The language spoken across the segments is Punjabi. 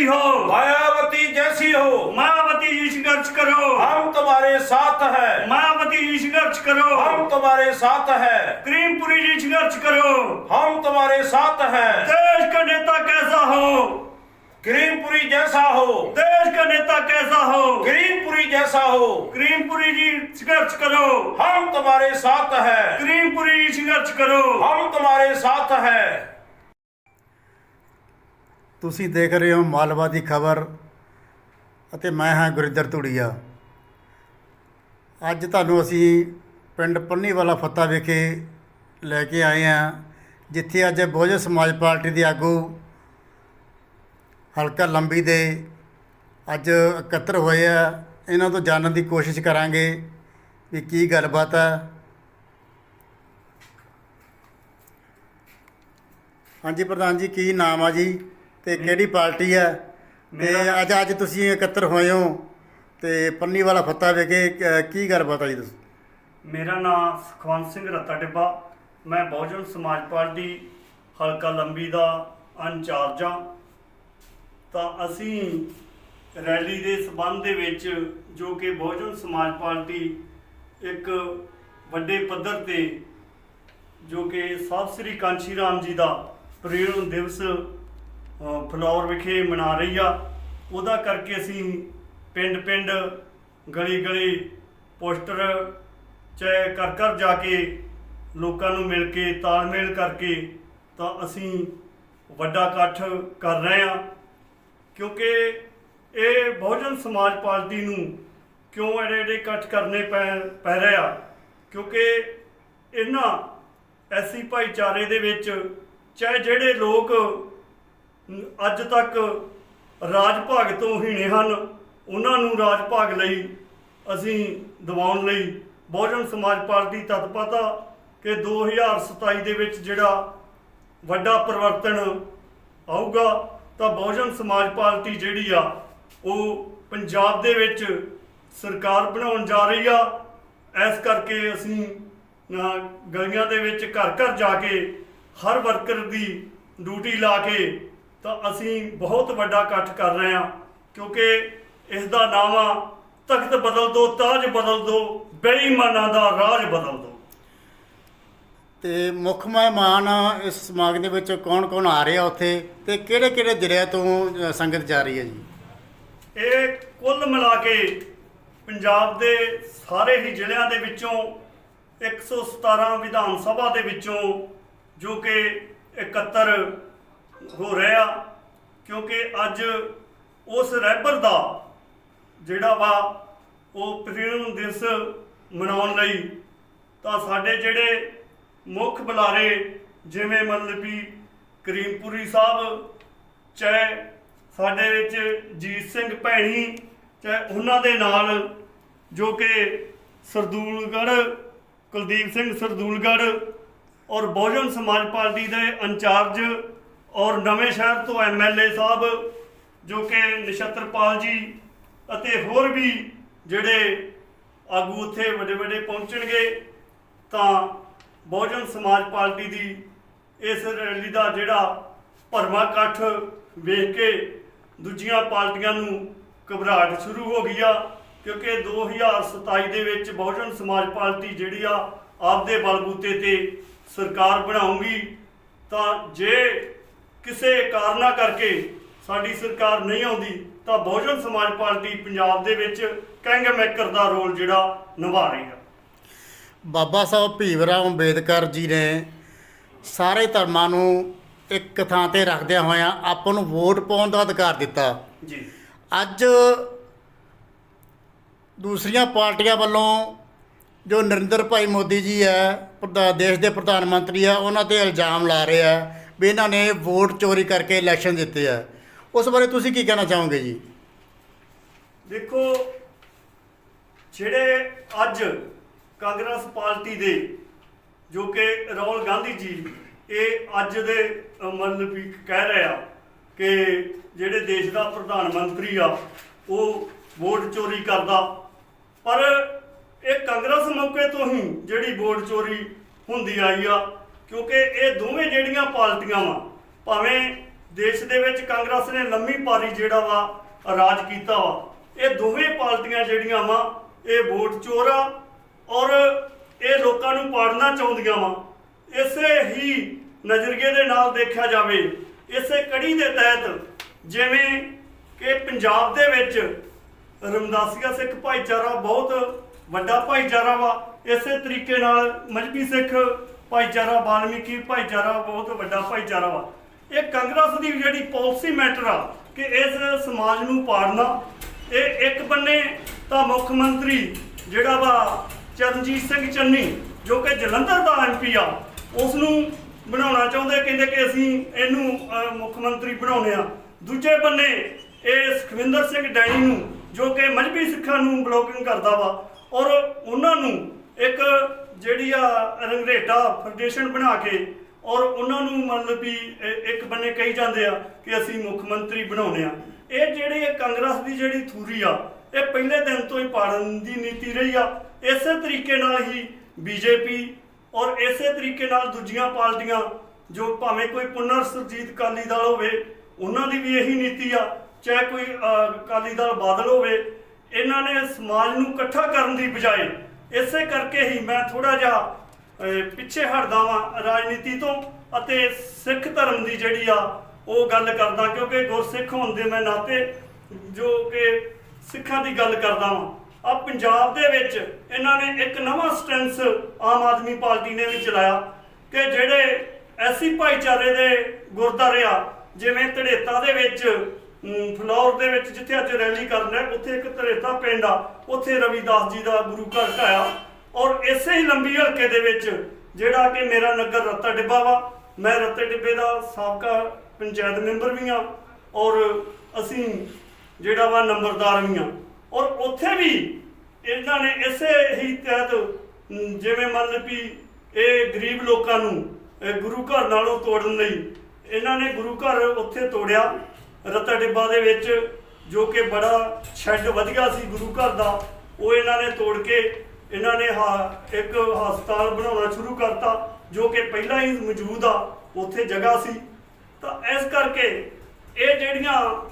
जैसी हो मायावती जैसी हो मायावती जी संघर्ष करो हम तुम्हारे साथ हैं मायावती जी संघर्ष करो हम तुम्हारे साथ हैं क्रीमपुरी जी संघर्ष करो हम तुम्हारे साथ हैं देश का नेता कैसा हो क्रीमपुरी जैसा हो देश का नेता कैसा हो क्रीमपुरी जैसा हो क्रीमपुरी जी संघर्ष करो हम तुम्हारे साथ हैं क्रीमपुरी जी संघर्ष करो हम तुम्हारे साथ हैं ਤੁਸੀਂ ਦੇਖ ਰਹੇ ਹੋ ਮਾਲਵਾ ਦੀ ਖਬਰ ਅਤੇ ਮੈਂ ਹਾਂ ਗੁਰਿੰਦਰ ਧੂੜੀਆ। ਅੱਜ ਤੁਹਾਨੂੰ ਅਸੀਂ ਪਿੰਡ ਪੰਨੀਵਾਲਾ ਫੱਤਾ ਵਿਖੇ ਲੈ ਕੇ ਆਏ ਹਾਂ, ਜਿੱਥੇ ਅੱਜ ਬਹੁਜਨ ਸਮਾਜ ਪਾਰਟੀ ਦੇ ਆਗੂ ਹਲਕਾ ਲੰਬੀ ਦੇ ਅੱਜ ਇਕੱਤਰ ਹੋਏ ਆ। ਇਹਨਾਂ ਤੋਂ ਜਾਣਨ ਦੀ ਕੋਸ਼ਿਸ਼ ਕਰਾਂਗੇ ਵੀ ਕੀ ਗੱਲਬਾਤ ਹੈ ਹਾਂਜੀ ਪ੍ਰਧਾਨ ਜੀ, ਕੀ ਨਾਮ ਆ ਜੀ? ਤੇ ਕਿਹੜੀ ਪਾਰਟੀ ਹੈ ਤੇ ਅੱਜ ਅੱਜ ਤੁਸੀਂ ਇਕੱਤਰ ਹੋਏ ਹੋ ਤੇ ਪੰਨੀ ਵਾਲਾ ਫੱਤਾ ਵਿਖੇ ਕ- ਗੱਲਬਾਤ ਆ ਜੀ ਦੱਸੋ ਮੇਰਾ ਨਾਮ ਸੁਖਵੰਤ ਸਿੰਘ ਰੱਤਾ ਟਿੱਬਾ। ਮੈਂ ਬਹੁਜਨ ਸਮਾਜ ਪਾਰਟੀ ਹਲਕਾ ਲੰਬੀ ਦਾ ਇੰਚਾਰਜ ਹਾਂ। ਤਾਂ ਅਸੀਂ ਰੈਲੀ ਦੇ ਸਬੰਧ ਦੇ ਵਿੱਚ ਜੋ ਕਿ ਬਹੁਜਨ ਸਮਾਜ ਪਾਰਟੀ ਇੱਕ ਵੱਡੇ ਪੱਧਰ ਤੇ ਜੋ ਕਿ ਸਾਹਿਬ ਸ੍ਰੀ ਕਾਂਸ਼ੀ ਰਾਮ ਜੀ ਦਾ ਪ੍ਰੇਰਣ ਦਿਵਸ ਫਲੌਰ ਵਿਖੇ ਮਨਾ ਰਹੀ ਆ। ਉਹਦਾ ਕਰਕੇ ਅਸੀਂ ਪਿੰਡ-ਪਿੰਡ, ਗਲੀ-ਗਲੀ ਪੋਸਟਰ ਚਾਹੇ ਕਰ ਕਰ ਜਾ ਕੇ ਲੋਕਾਂ ਨੂੰ ਮਿਲ ਕੇ ਤਾਲਮੇਲ ਕਰਕੇ ਤਾਂ ਅਸੀਂ ਵੱਡਾ ਇਕੱਠ ਕਰ ਰਹੇ ਹਾਂ। ਕਿਉਂਕਿ ਇਹ ਬਹੁਜਨ ਸਮਾਜ ਪਾਰਟੀ ਨੂੰ ਕਿਉਂ ਐਡੇ ਐਡੇ ਇਕੱਠ ਕਰਨੇ ਪੈ ਪੈ ਰਹੇ ਆ? ਕਿਉਂਕਿ ਇਹਨਾਂ ਐਸੀ ਭਾਈਚਾਰੇ ਦੇ ਵਿੱਚ, ਚਾਹੇ ਜਿਹੜੇ ਲੋਕ ਅੱਜ ਤੱਕ ਰਾਜ ਭਾਗ ਤੋਂ ਹੀਣੇ ਹਨ। ਉਹਨਾਂ ਨੂੰ ਰਾਜ ਭਾਗ ਲਈ ਅਸੀਂ ਦਿਵਾਉਣ ਲਈ ਬਹੁਜਨ ਸਮਾਜ ਪਾਰਟੀ ਤਤਪਰਤਾ ਕਿ 2027 ਦੇ ਵਿੱਚ ਜਿਹੜਾ ਵੱਡਾ ਪਰਿਵਰਤਨ ਆਊਗਾ, ਤਾਂ ਬਹੁਜਨ ਸਮਾਜ ਪਾਰਟੀ ਜਿਹੜੀ ਆ, ਉਹ ਪੰਜਾਬ ਦੇ ਵਿੱਚ ਸਰਕਾਰ ਬਣਾਉਣ ਜਾ ਰਹੀ ਆ। ਇਸ ਕਰਕੇ ਅਸੀਂ ਗਲੀਆਂ ਦੇ ਵਿੱਚ ਘਰ ਘਰ ਜਾ ਕੇ ਹਰ ਵਰਕਰ ਦੀ ਡਿਊਟੀ ਲਾ ਕੇ ਤਾਂ ਅਸੀਂ ਬਹੁਤ ਵੱਡਾ ਇਕੱਠ ਕਰ ਰਹੇ ਹਾਂ ਕਿਉਂਕਿ ਇਸ ਦਾ ਨਾਮ ਆ ਤਖਤ ਬਦਲ ਦੋ ਤਾਜ ਬਦਲ ਦੋ ਬੇਈਮਾਨਾਂ ਦਾ ਰਾਜ ਬਦਲ ਦੋ। ਤੇ ਮੁੱਖ ਮਹਿਮਾਨ ਇਸ ਸਮਾਗਮ ਦੇ ਵਿੱਚ ਕੌਣ ਕੌਣ ਆ ਰਿਹਾ ਉੱਥੇ ਤੇ ਕਿਹੜੇ ਕਿਹੜੇ ਜ਼ਿਲ੍ਹਿਆਂ ਤੋਂ ਸੰਗਤ ਜਾ ਰਹੀ ਹੈ ਜੀ? ਇਹ ਕੁੱਲ ਮਿਲਾ ਕੇ ਪੰਜਾਬ ਦੇ ਸਾਰੇ ਹੀ ਜ਼ਿਲ੍ਹਿਆਂ ਦੇ ਵਿੱਚੋਂ 117 ਵਿਧਾਨ ਸਭਾ ਦੇ ਵਿੱਚੋਂ ਜੋ ਕਿ ਇਕੱਤਰ ਹੋ ਰਿਹਾ ਕਿਉਂਕਿ ਅੱਜ ਉਸ ਰਹਿਬਰ ਦਾ ਜਿਹੜਾ ਵਾ ਉਹ ਪ੍ਰੇਰਣ ਦਿਵਸ ਮਨਾਉਣ ਲਈ ਤਾਂ ਸਾਡੇ ਜਿਹੜੇ ਮੁੱਖ ਬੁਲਾਰੇ ਜਿਵੇਂ ਮਤਲਬ ਵੀ ਕਰੀਮਪੁਰੀ ਸਾਹਿਬ, ਚਾਹੇ ਸਾਡੇ ਵਿੱਚ ਜੀਤ ਸਿੰਘ ਭੈਣੀ, ਚਾਹੇ ਉਹਨਾਂ ਦੇ ਨਾਲ ਜੋ ਕਿ ਸਰਦੂਲਗੜ੍ਹ, ਕੁਲਦੀਪ ਸਿੰਘ ਸਰਦੂਲਗੜ੍ਹ ਔਰ ਬਹੁਜਨ ਸਮਾਜ ਪਾਰਟੀ ਦੇ ਇੰਚਾਰਜ ਔਰ ਨਵੇਂ ਸ਼ਹਿਰ ਤੋਂ ਐਮਐਲਏ ਸਾਹਿਬ, ਜੋ ਕਿ ਨਛੱਤਰਪਾਲ ਜੀ ਅਤੇ ਹੋਰ ਵੀ ਜਿਹੜੇ ਆਗੂ ਉੱਥੇ ਵੱਡੇ ਵੱਡੇ ਪਹੁੰਚਣਗੇ, ਤਾਂ ਬਹੁਜਨ ਸਮਾਜ ਪਾਰਟੀ ਦੀ ਇਸ ਰੈਲੀ ਦਾ ਜਿਹੜਾ ਭਰਵਾਂ ਇਕੱਠ ਵੇਖ ਕੇ ਦੂਜੀਆਂ ਪਾਰਟੀਆਂ ਨੂੰ ਘਬਰਾਹਟ ਸ਼ੁਰੂ ਹੋ ਗਈ ਆ, ਕਿਉਂਕਿ 2027 ਦੇ ਵਿੱਚ ਬਹੁਜਨ ਸਮਾਜ ਪਾਰਟੀ ਜਿਹੜੀ ਆ, ਆਪਦੇ ਬਲਬੂਤੇ ਤੇ ਸਰਕਾਰ ਬਣਾਉਂਗੀ ਤਾਂ ਜੇ ਕਿਸੇ ਕਾਰਨਾ ਕਰਕੇ ਸਾਡੀ ਸਰਕਾਰ ਨਹੀਂ ਆਉਂਦੀ ਤਾਂ ਬਹੁਜਨ ਸਮਾਜ ਪਾਰਟੀ ਪੰਜਾਬ ਦੇ ਵਿੱਚ ਕਿੰਗ ਮੇਕਰ ਦਾ ਰੋਲ ਜਿਹੜਾ ਨਿਭਾ ਰਹੀ ਆ ਬਾਬਾ ਸਾਹਿਬ ਭੀਮਰਾਓ ਅੰਬੇਦਕਰ ਜੀ ਨੇ ਸਾਰੇ ਧਰਮਾਂ ਨੂੰ ਇੱਕ ਥਾਂ ਤੇ ਰੱਖਦਿਆਂ ਹੋਇਆਂ ਆਪਾਂ ਨੂੰ ਵੋਟ ਪਾਉਣ ਦਾ ਅਧਿਕਾਰ ਦਿੱਤਾ। ਜੀ। ਅੱਜ ਦੂਸਰੀਆਂ ਪਾਰਟੀਆਂ ਵੱਲੋਂ ਜੋ ਨਰਿੰਦਰ ਭਾਈ ਮੋਦੀ ਜੀ ਹੈ ਪ੍ਰਧਾ- ਦੇਸ਼ ਦੇ ਪ੍ਰਧਾਨ ਮੰਤਰੀ ਆ ਉਹਨਾਂ ਤੇ ਇਲਜ਼ਾਮ ਲਾ ਰਹੇ ਆ ਵੀ ਇਹਨਾਂ ਨੇ ਵੋਟ ਚੋਰੀ ਕਰਕੇ ਇਲੈਕਸ਼ਨ ਜਿੱਤੇ ਆ। ਉਸ ਬਾਰੇ ਤੁਸੀਂ ਕੀ ਕਹਿਣਾ ਚਾਹੋਗੇ ਜੀ? ਦੇਖੋ, ਜਿਹੜੇ ਅੱਜ ਕਾਂਗਰਸ ਪਾਰਟੀ ਦੇ, ਜੋ ਕਿ ਰਾਹੁਲ ਗਾਂਧੀ ਜੀ, ਇਹ ਅੱਜ ਦੇ ਮਤਲਬ ਵੀ ਕਹਿ ਰਹੇ ਆ ਕਿ ਜਿਹੜੇ ਦੇਸ਼ ਦਾ ਪ੍ਰਧਾਨ ਮੰਤਰੀ ਆ, ਉਹ ਵੋਟ ਚੋਰੀ ਕਰਦਾ। ਪਰ ਇਹ ਕਾਂਗਰਸ ਮੌਕੇ ਤੋਂ ਹੀ ਜਿਹੜੀ ਵੋਟ ਚੋਰੀ ਹੁੰਦੀ ਆਈ ਆ ਕਿਉਂਕਿ ਇਹ ਦੋਵੇਂ ਜਿਹੜੀਆਂ ਪਾਰਟੀਆਂ ਵਾ, ਭਾਵੇਂ ਦੇਸ਼ ਦੇ ਵਿੱਚ ਕਾਂਗਰਸ ਨੇ ਲੰਮੀ ਪਾਰੀ ਜਿਹੜਾ ਵਾ, ਰਾਜ ਕੀਤਾ ਵਾ, ਇਹ ਦੋਵੇਂ ਪਾਰਟੀਆਂ ਜਿਹੜੀਆਂ ਵਾ, ਇਹ ਵੋਟ ਚੋਰ ਆ ਔਰ ਇਹ ਲੋਕਾਂ ਨੂੰ ਪਾੜਨਾ ਚਾਹੁੰਦੀਆਂ ਵਾ। ਇਸੇ ਹੀ ਨਜ਼ਰੀਏ ਦੇ ਨਾਲ ਦੇਖਿਆ ਜਾਵੇ, ਇਸੇ ਕੜੀ ਦੇ ਤਹਿਤ ਜਿਵੇਂ ਕਿ ਪੰਜਾਬ ਦੇ ਵਿੱਚ ਰਮਦਾਸੀਆ ਸਿੱਖ ਭਾਈਚਾਰਾ ਬਹੁਤ ਵੱਡਾ ਭਾਈਚਾਰਾ ਵਾ, ਇਸੇ ਤਰੀਕੇ ਨਾਲ ਮਜਬੀ ਸਿੱਖ ਭਾਈਚਾਰਾ, ਵਾਲਮੀਕੀ ਭਾਈਚਾਰਾ ਬਹੁਤ ਵੱਡਾ ਭਾਈਚਾਰਾ ਵਾ। ਇਹ ਕਾਂਗਰਸ ਦੀ ਜਿਹੜੀ ਪਾਲਿਸੀ ਮੈਟਰ ਆ ਕਿ ਇਸ ਸਮਾਜ ਨੂੰ ਪਾੜਨਾ, ਇਹ ਇੱਕ ਬੰਨੇ ਤਾਂ ਮੁੱਖ ਮੰਤਰੀ ਜਿਹੜਾ ਵਾ ਚਰਨਜੀਤ ਸਿੰਘ ਚੰਨੀ, ਜੋ ਕਿ ਜਲੰਧਰ ਦਾ ਐਮਪੀ ਆ ਉਸ ਨੂੰ ਬਣਾਉਣਾ ਚਾਹੁੰਦੇ, ਕਹਿੰਦੇ ਕਿ ਅਸੀਂ ਇਹਨੂੰ ਮੁੱਖ ਮੰਤਰੀ ਬਣਾਉਣੇ ਆ। ਦੂਜੇ ਬੰਨੇ ਇਹ ਸੁਖਵਿੰਦਰ ਸਿੰਘ ਡੈਣੀ ਨੂੰ, ਜੋ ਕਿ ਮਜਬੀ ਸਿੱਖਾਂ ਨੂੰ ਬਲੋਕਿੰਗ ਕਰਦਾ ਵਾ, ਔਰ ਉਹਨਾਂ ਨੂੰ ਇੱਕ ਜਿਹੜੀ ਆ ਰੰਗਰੇਟਾ ਫਾਊਂਡੇਸ਼ਨ ਬਣਾ ਕੇ ਔਰ ਉਹਨਾਂ ਨੂੰ ਮਤਲਬ ਵੀ ਇੱਕ ਬੰਨੇ ਕਹੀ ਜਾਂਦੇ ਆ ਕਿ ਅਸੀਂ ਮੁੱਖ ਮੰਤਰੀ ਬਣਾਉਣੇ ਆ। ਇਹ ਜਿਹੜੀ ਕਾਂਗਰਸ ਦੀ ਜਿਹੜੀ ਥੂਰੀ ਆ ਇਹ ਪਹਿਲੇ ਦਿਨ ਤੋਂ ਹੀ ਪਾੜਨ ਦੀ ਨੀਤੀ ਰਹੀ ਆ। ਇਸੇ ਤਰੀਕੇ ਨਾਲ ਹੀ ਬੀਜੇਪੀ ਔਰ ਇਸੇ ਤਰੀਕੇ ਨਾਲ ਦੂਜੀਆਂ ਪਾਰਟੀਆਂ ਜੋ ਭਾਵੇਂ ਕੋਈ ਪੁਨਰ ਸੁਰਜੀਤ ਅਕਾਲੀ ਦਲ ਹੋਵੇ ਉਹਨਾਂ ਦੀ ਵੀ ਇਹੀ ਨੀਤੀ ਆ ਚਾਹੇ ਕੋਈ ਅਹ, ਅਕਾਲੀ ਦਲ ਬਾਦਲ ਹੋਵੇ ਇਹਨਾਂ ਨੇ ਸਮਾਜ ਨੂੰ ਇਕੱਠਾ ਕਰਨ ਦੀ ਬਜਾਏ ਇਸੇ ਕਰਕੇ ਹੀ ਮੈਂ ਥੋੜਾ ਜਿਹਾ ਪਿੱਛੇ ਹਟਦਾ ਵਾਂ ਰਾਜਨੀਤੀ ਤੋਂ ਅਤੇ ਸਿੱਖ ਧਰਮ ਦੀ ਜਿਹੜੀ ਆ ਉਹ ਗੱਲ ਕਰਦਾ ਕਿਉਂਕਿ ਗੁਰਸਿੱਖ ਹੋਣ ਦੇ ਮੈਂ ਨਾਤੇ ਜੋ ਕਿ ਸਿੱਖਾਂ ਦੀ ਗੱਲ ਕਰਦਾ ਵਾਂ। ਆ ਪੰਜਾਬ ਦੇ ਵਿੱਚ ਇਹਨਾਂ ਨੇ ਇੱਕ ਨਵਾਂ ਸਟੈਂਸ ਆਮ ਆਦਮੀ ਪਾਰਟੀ ਨੇ ਵੀ ਚਲਾਇਆ ਕਿ ਜਿਹੜੇ ਐਸੀ ਭਾਈਚਾਰੇ ਦੇ ਗੁਰਦੁਆਰੇ ਆ, ਜਿਵੇਂ ਧੜੇਤਾ ਦੇ ਵਿੱਚ ਫਲੌਰ ਦੇ ਵਿੱਚ ਜਿੱਥੇ ਅੱਜ ਰੈਲੀ ਕਰਨਾ ਉੱਥੇ ਇੱਕ ਧਰੇਤਾ ਪਿੰਡ ਆ, ਉੱਥੇ ਰਵੀਦਾਸ ਜੀ ਦਾ ਗੁਰੂ ਘਰ ਢਾਇਆ ਔਰ ਇਸੇ ਹੀ ਲੰਬੀ ਹਲਕੇ ਦੇ ਵਿੱਚ ਜਿਹੜਾ ਕਿ ਮੇਰਾ ਨਗਰ ਰੱਤਾ ਡਿੱਬਾ ਵਾ, ਮੈਂ ਰੱਤੇ ਡਿੱਬੇ ਦਾ ਸਾਬਕਾ ਪੰਚਾਇਤ ਮੈਂਬਰ ਵੀ ਆ ਔਰ ਅਸੀਂ ਜਿਹੜਾ ਵਾ ਨੰਬਰਦਾਰ ਵੀ ਆ ਔਰ ਉੱਥੇ ਵੀ ਇਹਨਾਂ ਨੇ ਇਸੇ ਹੀ ਤਹਿਤ ਜਿਵੇਂ ਮੰਨ ਲਓ ਵੀ ਇਹ ਗਰੀਬ ਲੋਕਾਂ ਨੂੰ ਗੁਰੂ ਘਰ ਨਾਲੋਂ ਤੋੜਨ ਲਈ ਇਹਨਾਂ ਨੇ ਗੁਰੂ ਘਰ ਉੱਥੇ ਤੋੜਿਆ। ਰਤਾ ਡਿੱਬਾ ਦੇ ਵਿੱਚ ਜੋ ਕਿ ਬੜਾ ਸ਼ੈੱਡ ਵਧੀਆ ਸੀ ਗੁਰੂ ਘਰ ਦਾ, ਉਹ ਇਹਨਾਂ ਨੇ ਤੋੜ ਕੇ ਇਹਨਾਂ ਨੇ ਹਾ- ਇੱਕ ਹਸਪਤਾਲ ਬਣਾਉਣਾ ਸ਼ੁਰੂ ਕਰਤਾ, ਜੋ ਕਿ ਪਹਿਲਾਂ ਹੀ ਮੌਜੂਦ ਆ, ਉੱਥੇ ਜਗ੍ਹਾ ਸੀ। ਤਾਂ ਇਸ ਕਰਕੇ ਇਹ ਜਿਹੜੀਆਂ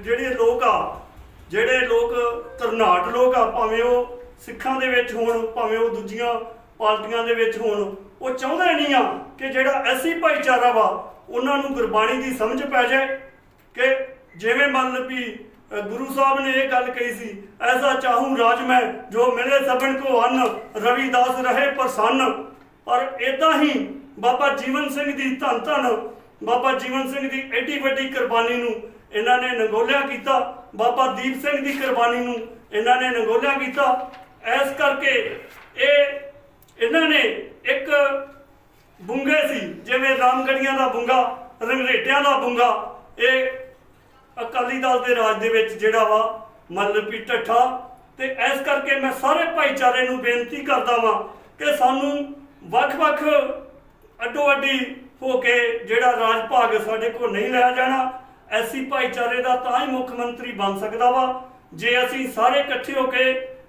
ਜਿਹੜੇ ਲੋਕ ਆ, ਜਿਹੜੇ ਲੋਕ ਤਰਨਾਟ ਲੋਕ ਆ, ਭਾਵੇਂ ਉਹ ਸਿੱਖਾਂ ਦੇ ਵਿੱਚ ਹੋਣ, ਭਾਵੇਂ ਉਹ ਦੂਜੀਆਂ ਪਾਰਟੀਆਂ ਦੇ ਵਿੱਚ ਹੋਣ, ਉਹ ਚਾਹੁੰਦੇ ਨਹੀਂ ਆ ਕਿ ਜਿਹੜਾ ਐਸੀ ਭਾਈਚਾਰਾ ਵਾ, ਉਹਨਾਂ ਨੂੰ ਗੁਰਬਾਣੀ ਦੀ ਸਮਝ ਪੈ ਜਾਏ। ਕਿ ਜਿਵੇਂ ਮੰਨ ਲਓ ਵੀ ਗੁਰੂ ਸਾਹਿਬ ਨੇ ਇਹ ਗੱਲ ਕਹੀ ਸੀ, ਐਸਾ ਚਾਹੂ ਰਾਜ ਮੈਂ, ਜੋ ਮਿਲੇ ਸਭਨ ਕੋ ਅੰਨ, ਰਵਿਦਾਸ ਰਹੇ ਪ੍ਰਸੰਨ। ਪਰ ਇਦਾਂ ਹੀ ਬਾਬਾ ਜੀਵਨ ਸਿੰਘ ਦੀ ਧੰਨ ਧੰਨ, ਬਾਬਾ ਜੀਵਨ ਸਿੰਘ ਦੀ ਐਡੀ ਵੱਡੀ ਕੁਰਬਾਨੀ ਨੂੰ ਇਹਨਾਂ ਨੇ ਨੰਗੋਲਿਆ ਕੀਤਾ, ਬਾਬਾ ਦੀਪ ਸਿੰਘ ਦੀ ਕੁਰਬਾਨੀ ਨੂੰ ਇਹਨਾਂ ਨੇ ਨੰਗੋਲਿਆ ਕੀਤਾ। ਐਸ ਕਰਕੇ ਇਹ ਇਹਨਾਂ ਨੇ ਇੱਕ ਬੁੰਗੇ ਸੀ, ਜਿਵੇਂ ਰਾਮਗੜੀਆਂ ਦਾ ਬੁੰਗਾ, ਰੰਗਰੇਟਿਆਂ ਦਾ ਬੁੰਗਾ, ਇਹ ਅਕਾਲੀ ਦਲ ਦੇ ਰਾਜ ਦੇ ਵਿੱਚ ਜਿਹੜਾ ਵਾ ਮਤਲਬ ਵੀ ਢੱਠਾ। ਤੇ ਇਸ ਕਰਕੇ ਮੈਂ ਸਾਰੇ ਭਾਈਚਾਰੇ ਨੂੰ ਬੇਨਤੀ ਕਰਦਾ ਵਾਂ ਕਿ ਸਾਨੂੰ ਵੱਖ-ਵੱਖ ਅੱਡੋ ਅੱਡੀ ਹੋ ਕੇ ਜਿਹੜਾ ਰਾਜ ਭਾਗ ਸਾਡੇ ਕੋਲ ਨਹੀਂ ਲਿਆ ਜਾਣਾ, ਐਸੀ ਭਾਈਚਾਰੇ ਦਾ ਤਾਂ ਹੀ ਮੁੱਖ ਮੰਤਰੀ ਬਣ ਸਕਦਾ ਵਾ। ਜੇ ਅਸੀਂ ਸਾਰੇ ਇਕੱਠੇ ਹੋ ਕੇ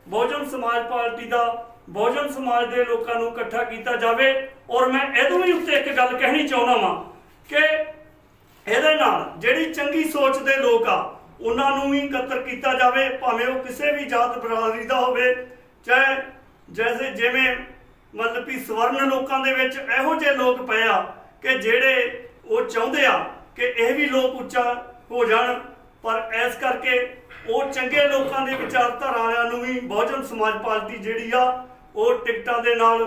ਬਹੁਜਨ ਸਮਾਜ ਪਾਰਟੀ ਦਾ, ਬਹੁਜਨ ਸਮਾਜ ਦੇ ਲੋਕਾਂ ਨੂੰ ਇਕੱਠਾ ਕੀਤਾ ਜਾਵੇ, ਔਰ ਮੈਂ ਇਹਦੇ ਵੀ ਉੱਤੇ ਇੱਕ ਗੱਲ ਕਹਿਣੀ ਚਾਹੁੰਦਾ ਵਾਂ ਕਿ ਇਹਦੇ ਨਾਲ ਜਿਹੜੀ ਚੰਗੀ ਸੋਚ ਦੇ ਲੋਕ ਆ, ਉਹਨਾਂ ਨੂੰ ਵੀ ਇਕੱਤਰ ਕੀਤਾ ਜਾਵੇ, ਭਾਵੇਂ ਉਹ ਕਿਸੇ ਵੀ ਜਾਤ ਬਰਾਦਰੀ ਦਾ ਹੋਵੇ, ਚਾਹੇ ਜੈਸੇ ਜਿਵੇਂ ਮਤਲਬ ਕਿ ਸਵਰਨ ਲੋਕਾਂ ਦੇ ਵਿੱਚ ਇਹੋ ਜਿਹੇ ਲੋਕ ਪਏ ਆ ਕਿ ਜਿਹੜੇ ਉਹ ਚਾਹੁੰਦੇ ਆ ਕਿ ਇਹ ਵੀ ਲੋਕ ਉੱਚਾ ਹੋ ਜਾਣ, ਪਰ ਇਸ ਕਰਕੇ ਉਹ ਚੰਗੇ ਲੋਕਾਂ ਦੇ ਵਿਚਾਰਧਾਰਾ ਵਾਲਿਆਂ ਨੂੰ ਵੀ ਬਹੁਜਨ ਸਮਾਜ ਪਾਰਟੀ ਜਿਹੜੀ ਆ, ਉਹ ਟਿਕਟਾਂ ਦੇ ਨਾਲ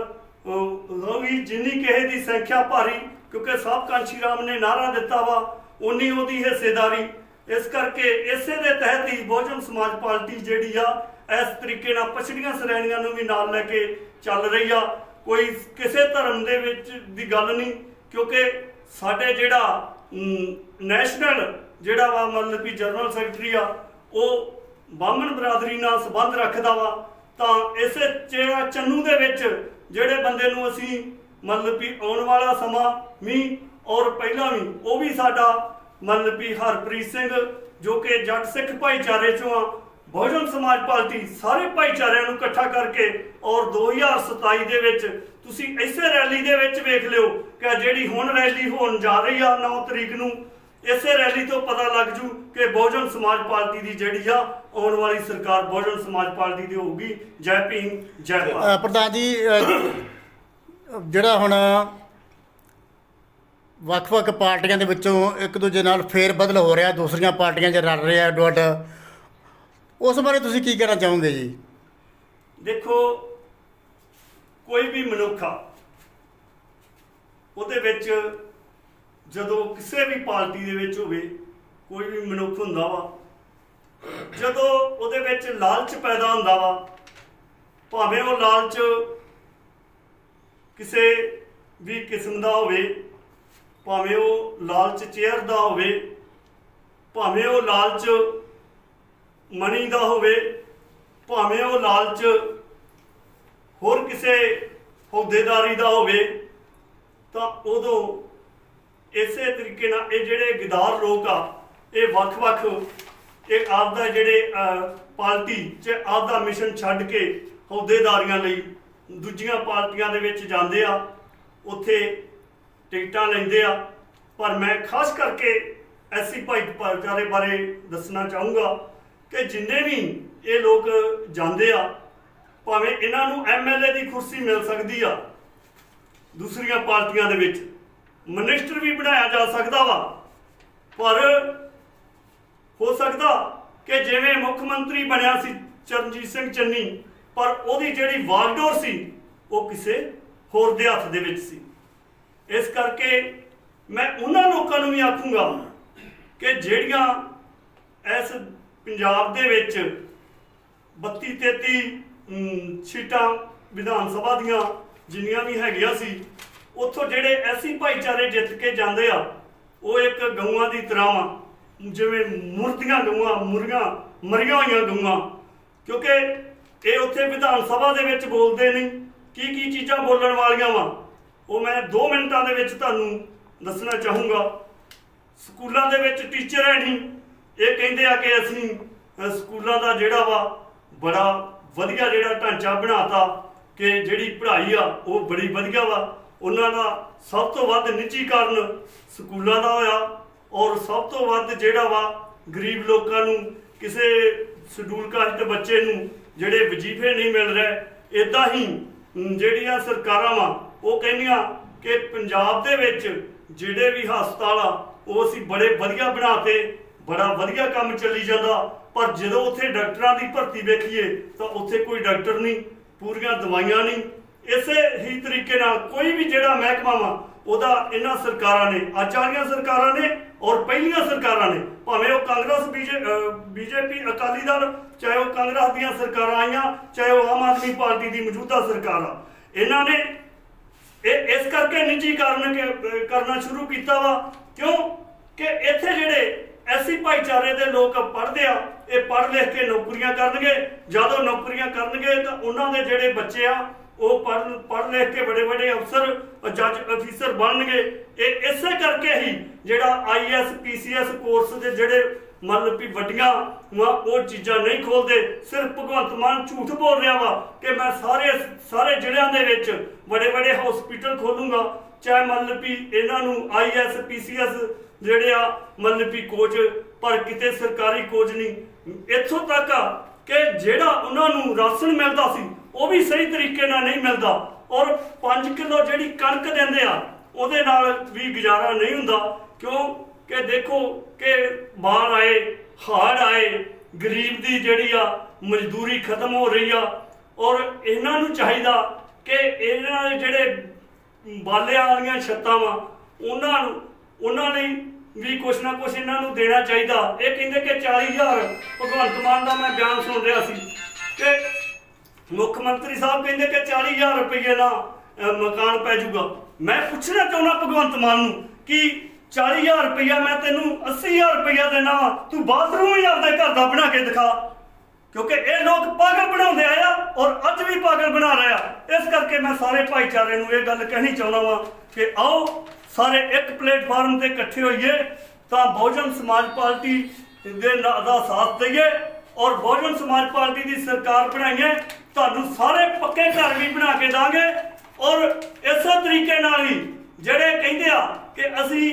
ਹੋਗੀ ਜਿੰਨੀ ਕਿਸੇ ਦੀ ਸੰਖਿਆ ਭਾਰੀ ਕਿਉਂਕਿ ਸਾਹਿਬ ਕਾਂਸ਼ੀ ਰਾਮ ਨੇ ਨਾਰਾ ਦਿੱਤਾ ਵਾ ਉਨੀ ਉਹਦੀ ਹਿੱਸੇਦਾਰੀ। ਇਸ ਕਰਕੇ ਇਸੇ ਦੇ ਤਹਿਤ ਹੀ ਬਹੁਜਨ ਸਮਾਜ ਪਾਰਟੀ ਜਿਹੜੀ ਆ, ਇਸ ਤਰੀਕੇ ਨਾਲ ਪਛੜੀਆਂ ਸ਼੍ਰੇਣੀਆਂ ਨੂੰ ਵੀ ਨਾਲ ਲੈ ਕੇ ਚੱਲ ਰਹੀ ਆ। ਕੋਈ ਕਿਸੇ ਧਰਮ ਦੇ ਵਿੱਚ ਦੀ ਗੱਲ ਨਹੀਂ, ਕਿਉਂਕਿ ਸਾਡੇ ਜਿਹੜਾ ਨੈਸ਼ਨਲ ਜਿਹੜਾ ਵਾ, ਮਤਲਬ ਕਿ ਜਨਰਲ ਸੈਕਟਰੀ ਆ, ਉਹ ਬਾਹਮਣ ਬਰਾਦਰੀ ਨਾਲ ਸੰਬੰਧ ਰੱਖਦਾ ਵਾ। ਤਾਂ ਇਸੇ ਜਿਹੜਾ ਚੰਨੂ ਦੇ ਵਿੱਚ ਜਿਹੜੇ ਬੰਦੇ ਨੂੰ ਅਸੀਂ ਮਤਲਬ ਵੀ ਆਉਣ ਵਾਲਾ ਸਮਾਂ ਵੀ ਔਰ ਪਹਿਲਾਂ ਵੀ, ਉਹ ਵੀ ਸਾਡਾ ਮਤਲਬ ਵੀ ਹਰਪ੍ਰੀਤ ਸਿੰਘ ਜੋ ਕਿ ਜੱਟ ਸਿੱਖ ਭਾਈਚਾਰੇ ਚੋਂ ਆ, ਬਹੁਜਨ ਸਮਾਜ ਪਾਰਟੀ ਸਾਰੇ ਭਾਈਚਾਰਿਆਂ ਨੂੰ ਇਕੱਠਾ ਕਰਕੇ ਔਰ 2027 ਦੇ ਵਿੱਚ ਤੁਸੀਂ ਇਸੇ ਰੈਲੀ ਦੇ ਵਿੱਚ ਵੇਖ ਲਿਓ ਕਿ ਜਿਹੜੀ ਹੁਣ ਰੈਲੀ ਹੋਣ ਜਾ ਰਹੀ ਆ 9 ਤਰੀਕ ਨੂੰ, ਇਸੇ ਰੈਲੀ ਤੋਂ ਪਤਾ ਲੱਗ ਜੂ ਕਿ ਬਹੁਜਨ ਸਮਾਜ ਪਾਰਟੀ ਦੀ ਜਿਹੜੀ ਆ ਆਉਣ ਵਾਲੀ ਸਰਕਾਰ ਬਹੁਜਨ ਸਮਾਜ ਪਾਰਟੀ ਦੀ ਹੋਊਗੀ। ਜੈ ਭੀਮ, ਜੈ ਭਾਰਤ। ਪ੍ਰਧਾਨ ਜੀ ਜਿਹੜਾ ਹੁਣ ਵੱਖ-ਵੱਖ ਪਾਰਟੀਆਂ ਦੇ ਵਿੱਚੋਂ ਇੱਕ ਦੂਜੇ ਨਾਲ ਫੇਰ ਬਦਲ ਹੋ ਰਿਹਾ, ਦੂਸਰੀਆਂ ਪਾਰਟੀਆਂ 'ਚ ਰਲ ਰਿਹਾ ਅੱਡੋ ਅੱਡ ਉਸ ਬਾਰੇ ਤੁਸੀਂ ਕੀ ਕਹਿਣਾ ਚਾਹੋਗੇ ਜੀ? ਦੇਖੋ, ਕੋਈ ਵੀ ਮਨੁੱਖ ਆ, ਉਹਦੇ ਵਿੱਚ ਜਦੋਂ ਕਿਸੇ ਵੀ ਪਾਰਟੀ ਦੇ ਵਿੱਚ ਹੋਵੇ, ਕੋਈ ਵੀ ਮਨੁੱਖ ਹੁੰਦਾ ਵਾ, ਜਦੋਂ ਉਹਦੇ ਵਿੱਚ ਲਾਲਚ ਪੈਦਾ ਹੁੰਦਾ ਵਾ, ਭਾਵੇਂ ਉਹ ਲਾਲਚ ਕਿਸੇ ਵੀ ਕਿਸਮ ਦਾ ਹੋਵੇ, ਭਾਵੇਂ ਉਹ ਲਾਲਚ ਚੇਅਰ ਦਾ ਹੋਵੇ, ਭਾਵੇਂ ਉਹ ਲਾਲਚ ਮਨੀ ਦਾ ਹੋਵੇ, ਭਾਵੇਂ ਉਹ ਲਾਲਚ ਹੋਰ ਕਿਸੇ ਅਹੁਦੇਦਾਰੀ ਦਾ ਹੋਵੇ, ਤਾਂ ਉਦੋਂ ਇਸੇ ਤਰੀਕੇ ਨਾਲ ਇਹ ਜਿਹੜੇ ਗਿਦਾਰ ਲੋਕ ਆ, ਇਹ ਵੱਖ-ਵੱਖ ਇਹ ਆਪਦਾ ਜਿਹੜੇ ਪਾਰਟੀ 'ਚ ਆਪਦਾ ਮਿਸ਼ਨ ਛੱਡ ਕੇ ਅਹੁਦੇਦਾਰੀਆਂ ਲਈ ਦੂਜੀਆਂ ਪਾਰਟੀਆਂ ਦੇ ਵਿੱਚ ਜਾਂਦੇ ਆ, ਉੱਥੇ ਟਿਕਟਾਂ ਲੈਂਦੇ ਆ। ਪਰ ਮੈਂ ਖਾਸ ਕਰਕੇ ਐਸੀ ਭਾਈ ਭਾਈਚਾਰੇ ਬਾਰੇ ਦੱਸਣਾ ਚਾਹੂੰਗਾ ਕਿ ਜਿੰਨੇ ਵੀ ਇਹ ਲੋਕ ਜਾਂਦੇ ਆ, ਭਾਵੇਂ ਇਹਨਾਂ ਨੂੰ ਐਮਐਲਏ ਦੀ ਕੁਰਸੀ ਮਿਲ ਸਕਦੀ ਆ ਦੂਸਰੀਆਂ ਪਾਰਟੀਆਂ ਦੇ ਵਿੱਚ, ਮਿਨਿਸਟਰ ਵੀ ਬਣਾਇਆ ਜਾ ਸਕਦਾ ਵਾ। ਪਰ ਹੋ ਸਕਦਾ ਕਿ ਜਿਵੇਂ ਮੁੱਖ ਮੰਤਰੀ ਬਣਿਆ ਸੀ ਚਰਨਜੀਤ ਸਿੰਘ ਚੰਨੀ ਪਰ ਉਹਦੀ ਜਿਹੜੀ ਵਾਗਡੋਰ ਸੀ, ਉਹ ਕਿਸੇ ਹੋਰ ਦੇ ਹੱਥ ਦੇ ਵਿੱਚ ਸੀ। ਇਸ ਕਰਕੇ ਮੈਂ ਉਹਨਾਂ ਲੋਕਾਂ ਨੂੰ ਵੀ ਆਖੂੰਗਾ ਕਿ ਜਿਹੜੀਆਂ ਇਸ ਪੰਜਾਬ ਦੇ ਵਿੱਚ 32 33 ਸੀਟਾਂ ਵਿਧਾਨ ਸਭਾ ਦੀਆਂ ਜਿੰਨੀਆਂ ਵੀ ਹੈਗੀਆਂ ਸੀ, ਉੱਥੋਂ ਜਿਹੜੇ ਐਸੀ ਭਾਈਚਾਰੇ ਜਿੱਤ ਕੇ ਜਾਂਦੇ ਆ, ਉਹ ਇੱਕ ਗਊਆਂ ਦੀ ਤਰ੍ਹਾਂ ਵਾ ਜਿਵੇਂ ਮੁਰਦੀਆਂ ਗਊਆਂ ਮੁਰਗੀਆਂ ਮਰੀਆਂ ਹੋਈਆਂ ਗਊਆਂ। ਕਿਉਂਕਿ ਇਹ ਉੱਥੇ ਵਿਧਾਨ ਸਭਾ ਦੇ ਵਿੱਚ ਬੋਲਦੇ ਨਹੀਂ ਕੀ ਕੀ ਚੀਜ਼ਾਂ ਬੋਲਣ ਵਾਲੀਆਂ ਵਾ? ਉਹ ਮੈਂ 2 ਮਿੰਟਾਂ ਦੇ ਵਿੱਚ ਤੁਹਾਨੂੰ ਦੱਸਣਾ ਚਾਹੂੰਗਾ। ਸਕੂਲਾਂ ਦੇ ਵਿੱਚ ਟੀਚਰ ਹੈ ਨਹੀਂ। ਇਹ ਕਹਿੰਦੇ ਆ ਕਿ ਅਸੀਂ ਸਕੂਲਾਂ ਦਾ ਜਿਹੜਾ ਵਾ, ਬੜਾ ਵਧੀਆ ਜਿਹੜਾ ਢਾਂਚਾ ਬਣਾਤਾ ਕਿ ਜਿਹੜੀ ਪੜ੍ਹਾਈ ਆ, ਉਹ ਬੜੀ ਵਧੀਆ ਵਾ। ਉਹਨਾਂ ਦਾ ਸਭ ਤੋਂ ਵੱਧ ਨਿੱਜੀਕਰਨ ਸਕੂਲਾਂ ਦਾ ਹੋਇਆ ਔਰ ਸਭ ਤੋਂ ਵੱਧ ਜਿਹੜਾ ਵਾ, ਗਰੀਬ ਲੋਕਾਂ ਨੂੰ, ਕਿਸੇ ਸ਼ਡਿਊਲ ਕਾਸਟ ਬੱਚੇ ਨੂੰ ਜਿਹੜੇ ਵਜ਼ੀਫੇ ਨਹੀਂ ਮਿਲ ਰਹੇ ਇਦਾਂ ਹੀ ਜਿਹੜੀਆਂ ਸਰਕਾਰਾਂ ਵਾ, ਉਹ ਕਹਿੰਦੀਆਂ ਕਿ ਪੰਜਾਬ ਦੇ ਵਿੱਚ ਜਿਹੜੇ ਵੀ ਹਸਪਤਾਲ ਆ, ਉਹ ਅਸੀਂ ਬੜੇ ਵਧੀਆ ਬਣਾਤੇ, ਬੜਾ ਵਧੀਆ ਕੰਮ ਚੱਲੀ ਜਾਂਦਾ। ਪਰ ਜਦੋਂ ਉੱਥੇ ਡਾਕਟਰਾਂ ਦੀ ਭਰਤੀ ਵੇਖੀਏ, ਤਾਂ ਉੱਥੇ ਕੋਈ ਡਾਕਟਰ ਨਹੀਂ, ਪੂਰੀਆਂ ਦਵਾਈਆਂ ਨਹੀਂ। ਇਸੇ ਹੀ ਤਰੀਕੇ ਨਾਲ ਕੋਈ ਵੀ ਜਿਹੜਾ ਮਹਿਕਮਾ ਵਾ ਉਹਦਾ ਇਹਨਾਂ ਸਰਕਾਰਾਂ ਨੇ, ਅੱਜ ਵਾਲੀਆਂ ਸਰਕਾਰਾਂ ਨੇ ਔਰ ਪਹਿਲੀਆਂ ਸਰਕਾਰਾਂ ਨੇ, ਭਾਵੇਂ ਉਹ ਕਾਂਗਰਸ ਬੀਜੇਪੀ, ਅਕਾਲੀ ਦਲ, ਚਾਹੇ ਉਹ ਕਾਂਗਰਸ ਦੀਆਂ ਸਰਕਾਰਾਂ ਆਈਆਂ, ਚਾਹੇ ਉਹ ਆਮ ਆਦਮੀ ਪਾਰਟੀ ਦੀ ਮੌਜੂਦਾ ਸਰਕਾਰ ਆ। ਇਹਨਾਂ ਨੇ ਇਹ, ਇਸ ਕਰਕੇ ਨਿੱਜੀਕਰਨ ਕਰਨਾ ਸ਼ੁਰੂ ਕੀਤਾ ਵਾ, ਕਿਉਂ? ਕਿ ਇੱਥੇ ਜਿਹੜੇ ਐਸੀ ਭਾਈਚਾਰੇ ਦੇ ਲੋਕ ਪੜ੍ਹਦੇ ਆ, ਇਹ ਪੜ੍ਹ ਲਿਖ ਕੇ ਨੌਕਰੀਆਂ ਕਰਨਗੇ, ਜਦੋਂ ਨੌਕਰੀਆਂ ਕਰਨਗੇ ਤਾਂ ਉਹਨਾਂ ਦੇ ਜਿਹੜੇ ਬੱਚੇ ਆ ਉਹ ਪੜ੍ਹ ਪੜ੍ਹ ਲਿਖ ਕੇ ਬੜੇ ਬੜੇ ਅਫਸਰ ਜੱਜ ਅਫੀਸਰ ਬਣਨਗੇ। ਇਹ ਇਸੇ ਕਰਕੇ ਹੀ ਜਿਹੜਾ ਆਈਐਸ ਪੀਸੀਐਸ ਕੋਰਸ ਦੇ ਜਿਹੜੇ ਮਤਲਬ ਵੀ ਵੱਡੀਆਂ ਵਾ, ਉਹ ਚੀਜ਼ਾਂ ਨਹੀਂ ਖੋਲਦੇ। ਸਿਰਫ ਭਗਵੰਤ ਮਾਨ ਝੂਠ ਬੋਲ ਰਿਹਾ ਵਾ ਕਿ ਮੈਂ ਸਾਰੇ ਸਾਰੇ ਜ਼ਿਲ੍ਹਿਆਂ ਦੇ ਵਿੱਚ ਵੱਡੇ ਬੜੇ ਹਸਪੀਟਲ ਖੋਲੂੰਗਾ। ਚਾਹੇ ਮਤਲਬ ਵੀ ਇਹਨਾਂ ਨੂੰ ਆਈਐਸ ਪੀਸੀਐਸ ਜਿਹੜੇ ਆ, ਮਤਲਬ ਵੀ ਕੋਚ, ਪਰ ਕਿਤੇ ਸਰਕਾਰੀ ਕੋਚ ਨਹੀਂ। ਇੱਥੋਂ ਤੱਕ ਆ ਕਿ ਜਿਹੜਾ ਉਹਨਾਂ ਨੂੰ ਰਾਸ਼ਨ ਮਿਲਦਾ ਸੀ ਉਹ ਵੀ ਸਹੀ ਤਰੀਕੇ ਨਾਲ ਨਹੀਂ ਮਿਲਦਾ। ਔਰ 5 ਕਿਲੋ ਜਿਹੜੀ ਕਣਕ ਦਿੰਦੇ ਆ, ਉਹਦੇ ਨਾਲ ਵੀ ਗੁਜ਼ਾਰਾ ਨਹੀਂ ਹੁੰਦਾ। ਕਿਉਂ ਕਿ ਦੇਖੋ ਕਿ ਬਾੜ ਆਏ, ਹਾੜ ਆਏ, ਗਰੀਬ ਦੀ ਜਿਹੜੀ ਆ ਮਜ਼ਦੂਰੀ ਖਤਮ ਹੋ ਰਹੀ ਆ। ਔਰ ਇਹਨਾਂ ਨੂੰ ਚਾਹੀਦਾ ਕਿ ਇਹਨਾਂ ਦੇ ਜਿਹੜੇ ਬਾਲਿਆਂ ਵਾਲੀਆਂ ਛੱਤਾਂ ਵਾ, ਉਹਨਾਂ ਨੂੰ, ਉਹਨਾਂ ਲਈ ਵੀ ਕੁਛ ਨਾ ਕੁਛ ਇਹਨਾਂ ਨੂੰ ਦੇਣਾ ਚਾਹੀਦਾ। ਇਹ ਕਹਿੰਦੇ ਕਿ 40000 ਭਗਵੰਤ ਮਾਨ ਦਾ ਮੈਂ ਬਿਆਨ ਸੁਣ ਰਿਹਾ ਸੀ ਕਿ ਮੁੱਖ ਮੰਤਰੀ ਸਾਹਿਬ ਕਹਿੰਦੇ ਕਿ 40000 ਰੁਪਏ ਦਾ ਅਹ, ਮਕਾਨ ਪੈ ਜਾਊਗਾ। ਮੈਂ ਪੁੱਛਣਾ ਚਾਹੁੰਦਾ ਭਗਵੰਤ ਮਾਨ ਨੂੰ ਕਿ 40000 ਰੁਪਇਆ ਮੈਂ ਤੈਨੂੰ 80000 ਰੁਪਇਆ ਦੇਣਾ ਵਾ ਤੂੰ ਬਾਥਰੂਮ ਹੀ ਆਪਦੇ ਘਰ ਦਾ ਬਣਾ ਕੇ ਦਿਖਾ। ਕਿਉਂਕਿ ਇਹ ਲੋਕ ਪਾਗਲ ਬਣਾਉਂਦੇ ਆਇਆ ਔਰ ਅੱਜ ਵੀ ਪਾਗਲ ਬਣਾ ਰਹੇ ਆ। ਇਸ ਕਰਕੇ ਮੈਂ ਸਾਰੇ ਭਾਈਚਾਰੇ ਨੂੰ ਇਹ ਗੱਲ ਕਹਿਣੀ ਚਾਹੁੰਦਾ ਵਾਂ ਕਿ ਆਓ ਸਾਰੇ ਇੱਕ ਪਲੇਟਫਾਰਮ ਤੇ ਇਕੱਠੇ ਹੋਈਏ ਤਾਂ ਬਹੁਜਨ ਸਮਾਜ ਪਾਰਟੀ ਦੇ ਦਾ ਸਾਥ ਦਈਏ ਔਰ ਬਹੁਜਨ ਸਮਾਜ ਪਾਰਟੀ ਦੀ ਸਰਕਾਰ ਬਣਾਈਏ। ਤੁਹਾਨੂੰ ਸਾਰੇ ਪੱਕੇ ਘਰ ਵੀ ਬਣਾ ਕੇ ਦਾਂਗੇ। ਔਰ ਇਸੇ ਤਰੀਕੇ ਨਾਲ ਹੀ ਜਿਹੜੇ ਕਹਿੰਦੇ ਆ ਕਿ ਅਸੀਂ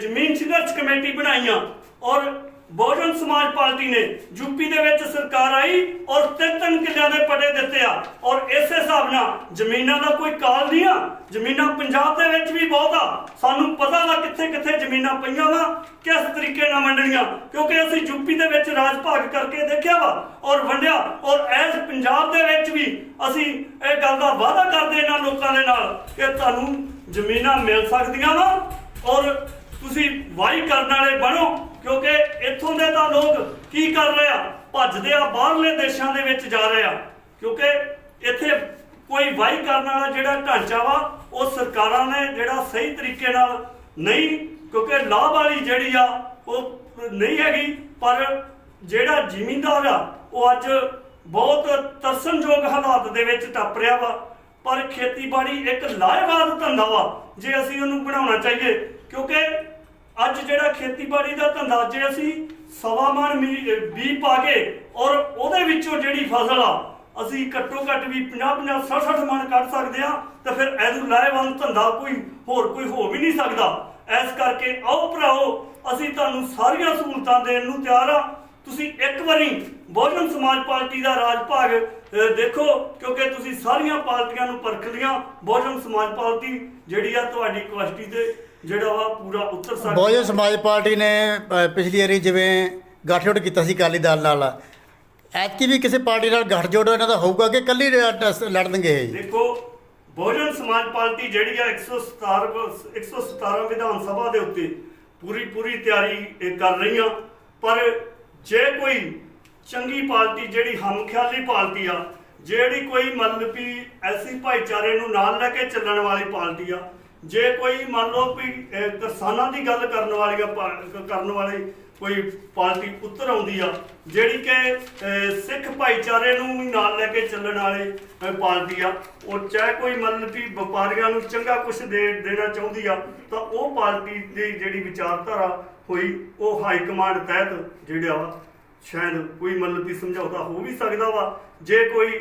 ਜ਼ਮੀਨ ਸੰਘਰਸ਼ ਕਮੇਟੀ ਬਣਾਈਆਂ ਔਰ ਬਹੁਜਨ ਸਮਾਜ ਪਾਰਟੀ ਨੇ ਯੂਪੀ ਦੇ ਵਿੱਚ ਸਰਕਾਰ ਆਈ ਔਰ ਤਿੰਨ ਤਿੰਨ ਕਿੱਲਿਆਂ ਦੇ ਪਟੇ ਦਿੱਤੇ ਆ। ਔਰ ਇਸੇ ਹਿਸਾਬ ਨਾਲ ਜ਼ਮੀਨਾਂ ਦਾ ਕੋਈ ਕਾਲ ਨਹੀਂ ਆ। ਜ਼ਮੀਨਾਂ ਪੰਜਾਬ ਦੇ ਵਿੱਚ ਵੀ ਬਹੁਤ ਆ। ਸਾਨੂੰ ਪਤਾ ਵਾ ਕਿੱਥੇ ਕਿੱਥੇ ਜ਼ਮੀਨਾਂ ਪਈਆਂ ਵਾ, ਕਿਸ ਤਰੀਕੇ ਨਾਲ ਵੰਡਣੀਆਂ। ਕਿਉਂਕਿ ਅਸੀਂ ਯੂਪੀ ਦੇ ਵਿੱਚ ਰਾਜ ਭਾਗ ਕਰਕੇ ਦੇਖਿਆ ਵਾ। ਔਰ ਵੰਡਿਆ। ਔਰ ਐਸ ਪੰਜਾਬ ਦੇ ਵਿੱਚ ਵੀ ਅਸੀਂ ਇਹ ਗੱਲ ਦਾ ਵਾਅਦਾ ਕਰਦੇ ਇਹਨਾਂ ਲੋਕਾਂ ਦੇ ਨਾਲ ਕਿ ਤੁਹਾਨੂੰ ਜ਼ਮੀਨਾਂ ਮਿਲ ਸਕਦੀਆਂ ਵਾ। ਔਰ ਤੁਸੀਂ ਵਾਈ ਕਰਨ ਵਾਲੇ ਬਣੋ। ਕਿਉਂਕਿ ਇੱਥੋਂ ਦੇ ਤਾਂ ਲੋਕ ਕੀ ਕਰ ਰਹੇ ਆ? ਭੱਜਦੇ ਆ, ਬਾਹਰਲੇ ਦੇਸ਼ਾਂ ਦੇ ਵਿੱਚ ਜਾ ਰਹੇ ਆ। ਕਿਉਂਕਿ ਇੱਥੇ ਕੋਈ ਵਾਈ ਕਰਨ ਵਾਲਾ ਜਿਹੜਾ ਢਾਂਚਾ ਵਾ, ਉਹ ਸਰਕਾਰਾਂ ਨੇ ਜਿਹੜਾ ਸਹੀ ਤਰੀਕੇ ਨਾਲ ਨਹੀਂ, ਕਿਉਂਕਿ ਲਾਭ ਵਾਲੀ ਜਿਹੜੀ ਆ, ਉਹ ਨਹੀਂ ਹੈਗੀ, ਪਰ ਜਿਹੜਾ ਜ਼ਿਮੀਂਦਾਰ ਆ, ਉਹ ਅੱਜ ਬਹੁਤ ਤਰਸਨਯੋਗ ਹਾਲਾਤ ਦੇ ਵਿੱਚ ਟੱਪ ਰਿਹਾ ਵਾ। ਪਰ ਖੇਤੀਬਾੜੀ ਇੱਕ ਲਾਹੇਵੰਦ ਧੰਦਾ ਵਾ, ਜੇ ਅਸੀਂ ਉਹਨੂੰ ਬਣਾਉਣਾ ਚਾਹੀਏ। ਕਿਉਂਕਿ ਅੱਜ ਜਿਹੜਾ ਖੇਤੀਬਾੜੀ ਦਾ ਧੰਦਾ ਜੇ ਅਸੀਂ ਸਵਾ ਮਣ ਮੀ- ਬੀਜ ਪਾ ਕੇ ਔਰ ਉਹਦੇ ਵਿੱਚੋਂ ਜਿਹੜੀ ਫਸਲ ਆ, ਅਸੀਂ ਘੱਟੋ ਘੱਟ ਵੀ 50 50 60 60 ਮਣ ਕੱਢ ਸਕਦੇ ਆ ਤਾਂ ਫਿਰ ਇਹਨੂੰ ਲਾਹੇਵੰਦ ਧੰਦਾ ਕੋਈ ਹੋਰ, ਕੋਈ ਹੋ ਵੀ ਨਹੀਂ ਸਕਦਾ। ਇਸ ਕਰਕੇ ਆਓ ਭਰਾਓ, ਅਸੀਂ ਤੁਹਾਨੂੰ ਸਾਰੀਆਂ ਸਹੂਲਤਾਂ ਦੇਣ ਨੂੰ ਤਿਆਰ ਆ। ਤੁਸੀਂ ਇੱਕ ਵਾਰੀ ਬਹੁਜਨ ਸਮਾਜ ਪਾਰਟੀ ਦਾ ਰਾਜ ਭਾਗ ਦੇਖੋ, ਕਿਉਂਕਿ ਤੁਸੀਂ ਸਾਰੀਆਂ ਪਾਰਟੀਆਂ ਨੂੰ ਪਰਖ ਲਿਆ ਬਹੁਜਨ ਸਮਾਜ ਪਾਰਟੀ ਜਿਹੜੀ ਆ ਤੁਹਾਡੀ ਕੁਐਸਟੀ ਤੇ ਜਿਹੜਾ ਵਾ ਪੂਰਾ ਉੱਤਰ ਸਕਦੀ ਬਹੁਜਨ ਸਮਾਜ ਪਾਰਟੀ ਨੇ ਅ, ਪਿਛਲੀ ਵਾਰੀ ਜਿਵੇਂ ਗੱਠਜੋੜ ਕੀਤਾ ਸੀ ਅਕਾਲੀ ਦਲ ਨਾਲ। ਐਤਕੀ ਵੀ ਕਿਸੇ ਪਾਰਟੀ ਨਾਲ ਗੱਠਜੋੜ ਇਹਨਾਂ ਦਾ ਹੋਊਗਾ ਕਿ ਇਕੱਲੀ ਲ- ਲੜਨਗੇ ਇਹ? ਦੇਖੋ ਬਹੁਜਨ ਸਮਾਜ ਪਾਰਟੀ ਜਿਹੜੀ ਆ 117 ਕੋ- 117 ਵਿਧਾਨ ਸਭਾ ਦੇ ਉੱਤੇ ਪੂਰੀ ਪੂਰੀ ਤਿਆਰੀ ਇਹ ਕਰ ਰਹੀਆਂ। ਪਰ ਜੇ ਕੋਈ ਚੰਗੀ ਪਾਰਟੀ ਜਿਹੜੀ ਹਮਖਿਆਲੀ ਪਾਰਟੀ ਆ ਜਿਹੜੀ ਕੋਈ ਮਤਲਬ ਵੀ ਐਸੀ ਭਾਈਚਾਰੇ ਨੂੰ ਨਾਲ ਲੈ ਕੇ ਚੱਲਣ ਵਾਲੀ ਪਾਰਟੀ ਆ ਜੇ ਕੋਈ ਮੰਨ ਲਓ ਵੀ ਅਹ, ਕਿਸਾਨਾਂ ਦੀ ਗੱਲ ਕਰਨ ਵਾਲੀਆਂ ਪਾ- ਕਰਨ ਵਾਲੀ ਕੋਈ ਪਾਰਟੀ ਉੱਤਰ ਆਉਂਦੀ ਆ ਜਿਹੜੀ ਕਿ ਅਹ, ਸਿੱਖ ਭਾਈਚਾਰੇ ਨੂੰ ਵੀ ਨਾਲ ਲੈ ਕੇ ਚੱਲਣ ਵਾਲੀ ਅਹ, ਪਾਰਟੀ ਆ ਉਹ ਚਾਹੇ ਕੋਈ ਮਤਲਬ ਵੀ ਵਪਾਰੀਆਂ ਨੂੰ ਚੰਗਾ ਕੁਝ ਦੇ ਦੇਣਾ ਚਾਹੁੰਦੀ ਆ ਤਾਂ ਉਹ ਪਾਰਟੀ ਦੀ ਜਿਹੜੀ ਵਿਚਾਰਧਾਰਾ ਹੋਈ ਉਹ ਹਾਈ ਕਮਾਂਡ ਤਹਿਤ ਜਿਹੜਾ ਵਾ ਸ਼ਾਇਦ ਕੋਈ ਮਤਲਬ ਵੀ ਸਮਝੌਤਾ ਹੋ ਵੀ ਸਕਦਾ ਵਾ ਜੇ ਕੋਈ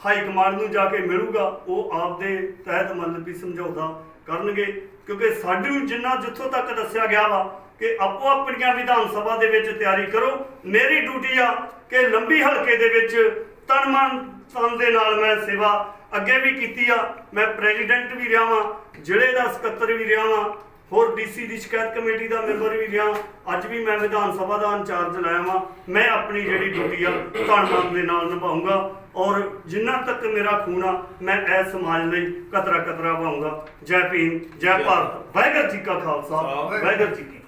ਹਾਈ ਕਮਾਂਡ ਨੂੰ ਜਾ ਕੇ ਮਿਲੂਗਾ ਉਹ ਆਪਦੇ ਤਹਿਤ ਮਤਲਬ ਵੀ ਸਮਝੌਤਾ ਕਰਨਗੇ, ਕਿਉਂਕਿ ਸਾਨੂੰ ਜਿੰਨਾ ਜਿੱਥੋਂ ਤੱਕ ਦੱਸਿਆ ਗਿਆ ਵਾ ਕਿ ਆਪੋ ਆਪਣੀਆਂ ਵਿਧਾਨ ਸਭਾ ਦੇ ਵਿੱਚ ਤਿਆਰੀ ਕਰੋ, ਮੇਰੀ ਡਿਊਟੀ ਆ ਕਿ ਲੰਬੀ ਹਲਕੇ ਦੇ ਵਿੱਚ ਤਨ ਮਨ ਤਨ ਦੇ ਨਾਲ ਮੈਂ ਸੇਵਾ ਅੱਗੇ ਵੀ ਕੀਤੀ ਆ, ਮੈਂ ਪ੍ਰੈਜ਼ੀਡੈਂਟ ਵੀ ਰਿਹਾ ਵਾਂ, ਜ਼ਿਲ੍ਹੇ ਦਾ ਸਕੱਤਰ ਵੀ ਰਿਹਾ ਵਾਂ, ਹੋਰ ਡੀਸੀ ਦੀ ਸ਼ਿਕਾਇਤ ਕਮੇਟੀ ਦਾ ਮੈਂਬਰ ਵੀ ਰਿਹਾ, ਅੱਜ ਵੀ ਮੈਂ ਵਿਧਾਨ ਸਭਾ ਦਾ ਇੰਚਾਰਜ ਲਾਇਆ ਵਾਂ, ਮੈਂ ਆਪਣੀ ਜਿਹੜੀ ਡਿਊਟੀ ਆ ਧੰਨਵਾਦ ਦੇ ਨਾਲ ਨਿਭਾਉਂਗਾ ਔਰ ਜਿੰਨਾ ਤੱਕ ਮੇਰਾ ਖੂਨ ਆ ਮੈਂ ਇਸ ਸਮਾਜ ਲਈ ਕਤਰਾ ਕਤਰਾ ਪਾਉਂਗਾ ਜੈ ਭੀਮ ਜੈ ਭਾਰਤ। ਵਾਹਿਗੁਰੂ ਜੀ ਕਾ ਖਾਲਸਾ। ਵਾਹਿਗੁਰੂ ਜੀ ਕੀ